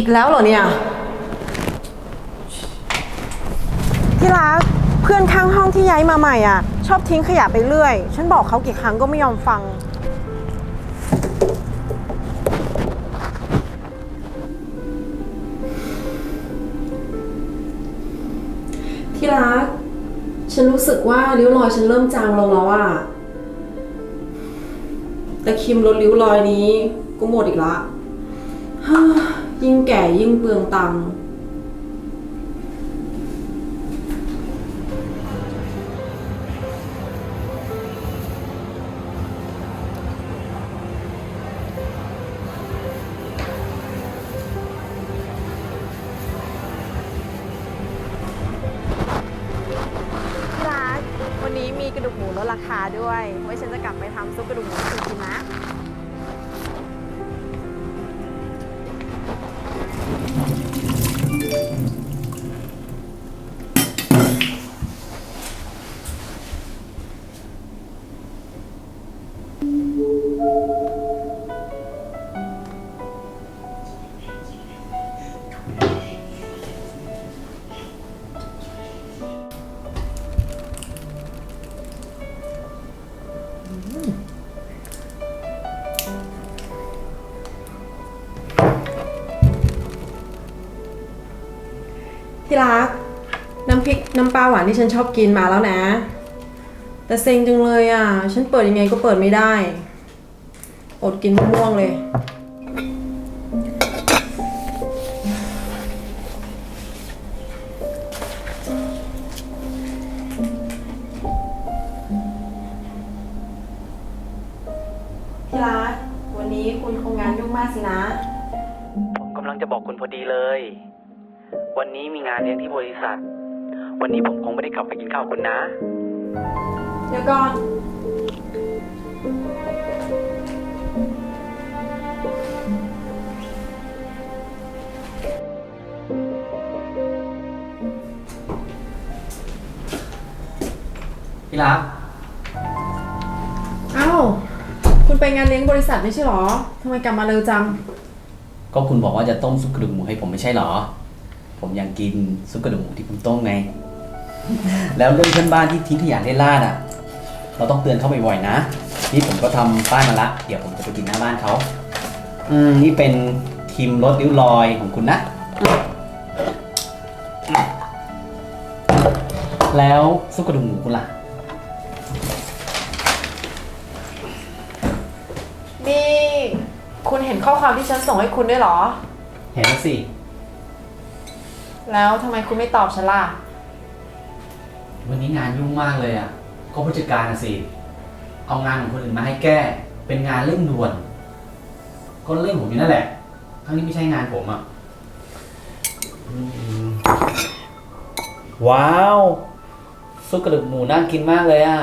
อีกแล้วเหรอเนี่ย ที่รักเพื่อนข้างห้องที่ย้ายมาใหม่อะ ชอบทิ้งขยะไปเรื่อย ฉันบอกเขากี่ครั้งก็ไม่ยอมฟัง ที่รัก ฉันรู้สึกว่าริ้วรอยฉันเริ่มจางลงแล้วอะแต่ครีมลดริ้วรอยนี้ก็หมดอีกละฮ่า ยิ่งแก่ยิ่งเปลืองตังค์รักวันนี้มีกระดูกหมูลดราคาด้วย ไว้ฉันจะกลับไปทำซุปกระดูกหมูให้คุณกินนะ ที่รัก น้ำพริกน้ำปลาหวานที่ฉันชอบกินมาแล้วนะ แต่เซ็งจังเลยอะ ฉันเปิดยังไงก็เปิดไม่ได้ อดกินมะม่วงเลยานยุ่งมากสินะ ผมกำลังจะบอกคุณพอดีเลย วันนี้มีงานเลี้ยงที่บริษัท วันนี้ผมคงไม่ได้กลับไปกินข้าวคุณนะ เดี๋ยวก่อน พี่รัก ไปงานเลี้ยงบริษัทไม่ใช่หรอทำไมกลับมาเร็วจัง ก็คุณบอกว่าจะต้มซุปกระดูกหมูให้ผมไม่ใช่หรอ ผมยากกินซุปกระดูกหมูที่คุณต้มไง แล้วเรื่องเพื่อนบ้านที่ทิ้งขยะเล่ร่านอะ เราต้องเตือนเขาบ่อยๆนะ นี่ผมก็ทำป้ายมาละ เดี๋ยวผมจะไปกินหน้าบ้านเขา อืม นี่เป็นครีมลดริ้วรอยของคุณนะ แล้วซุปกระดูกหมูคุณล่ะ นี่คุณเห็นข้อความที่ฉันส่งให้คุณด้วยเหรอ เห็นแล้วสิ แล้วทำไมคุณไม่ตอบฉันล่ะ วันนี้งานยุ่งมากเลยอะ ก็ผู้จัดการนะสิ เอางานของคนอื่นมาให้แก้ เป็นงานเร่งด่วน ก็เร่งผมอยู่นั่นแหละ ทั้งนี้ไม่ใช่งานผมอะ ว้าวซุปกระดูกหมูน่ากินมากเลยอะ